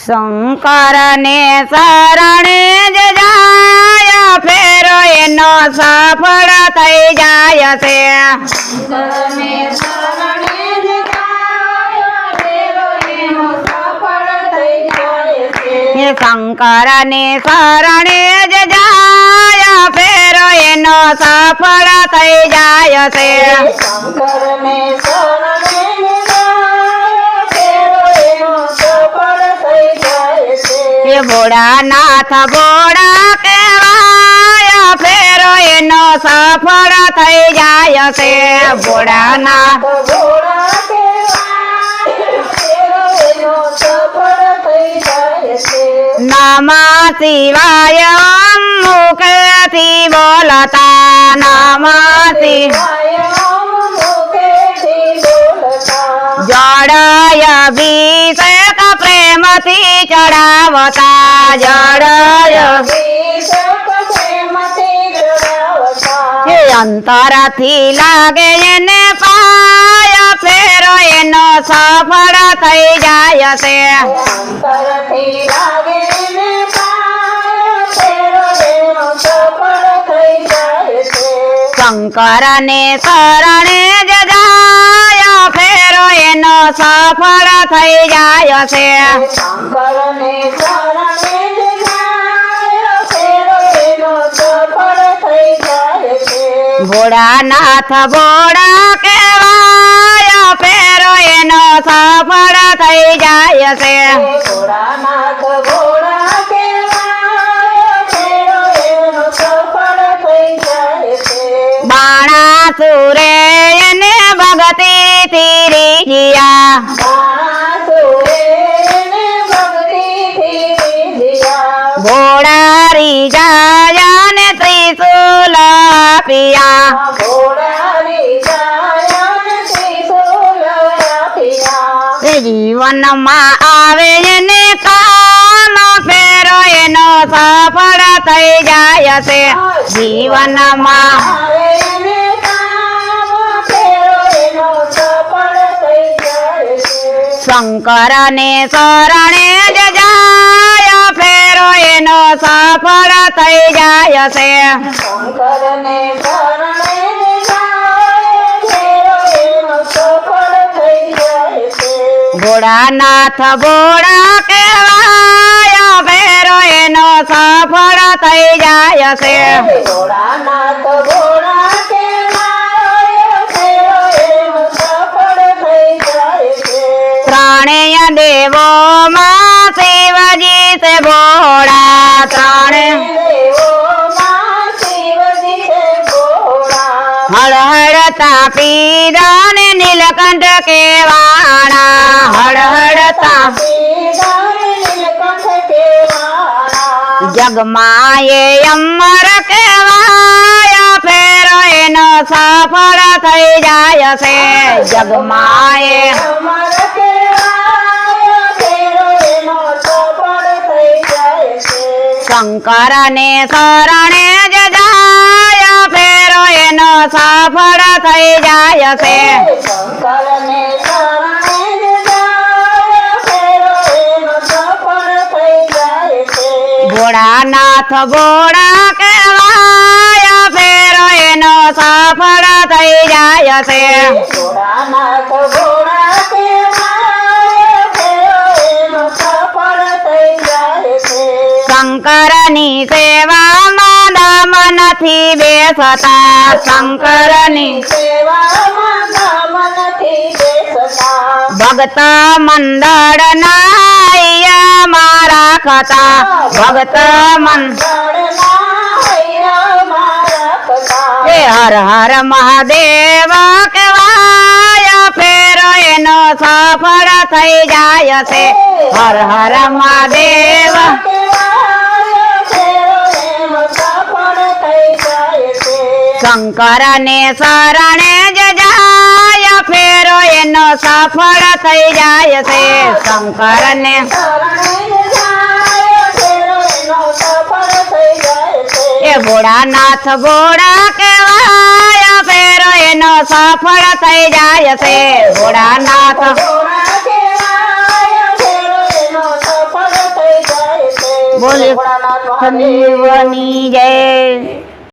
શંકર ને શરણે જ જાય ફેરો એનો સફળ થઈ જાય છે શંકરને શરણે જ જાય, ફેરો એનો સફળ થઈ જાય છે. શંકર છે. એ ભોળાનાથ ભોળા કહેવાય ફેરો એનો સફળ થઈ જાય છે ભોળાનાથ ભોળા કહેવાય, ફેરો એનો સફળ થઈ જાય છે. નામા શિવાય મુખેથી બોલતા નામા શિવ વાયમ મુખેથી બોલતા, જળય અભિષેક પ્રેમથી ચડાવતા ચડાવતા. અંતરથી લાગે એને પાય ફેરો, એનો સફળ થઈ જાય છે. શંકર ને શરણે જ જાય ફેરો એનો સફળ થઈ જાય છે શંકરને શરણે જ જાય, ફેરો એનો સફળ થઈ જાય છે. ભોળાનાથ ભોળા કહેવાય ફેરો એનો સફળ થઈ જાય છે ભોળાનાથ ને ત્રિશુલ પિયા જીવનમાં આવે એને કામ ફેરો એનો સફળ થઈ જાય છે. જીવનમાં. શંકર ને શરણે જ એનો સફળ થઈ જાય છે. ભોળાનાથ ભોળા કેવાય ભેરો એનો સફળ થઈ જાય છે ભોળાનાથ હળતા ને નીલકંઠ કેવાણા હળ હળતા શ્રીધારી નીલકંઠ કેવાળા. જગમાં એ અમર કેવાય ફેરો એનો સફળ થઈ જાય છે જગમાએ એ અમર કહેવાય, ફેરો એનો સફળ થઈ જાય છે. શંકર ને શરણે જ જાય એનો સફળ થઈ જાય છે. ભોળાનાથ ભોળા કહેવાય ફેરો એનો સફળ થઈ જાય છે ભોળાનાથ ભોળા. શંકરની સેવામાં દામ નથી બેસતા શંકરની સેવામાં કામ નથી બેસતા. ભક્ત મંડળ ના મારા ખતા ભગત રાખતા. હે હર હર મહાદેવ કેવાય ફેરો એનો સફળ થઈ જાય છે હર હર મહાદેવ છે. શંકર ને શરણે જ જાય ફેરો એનો સફળ થઈ જાય છે શંકરને. એ ભોળાનાથ ભોળા કેવાય ફેરો એનો સફળ થઈ જાય છે ભોળાનાથ બોલે ભોળાનાથ જય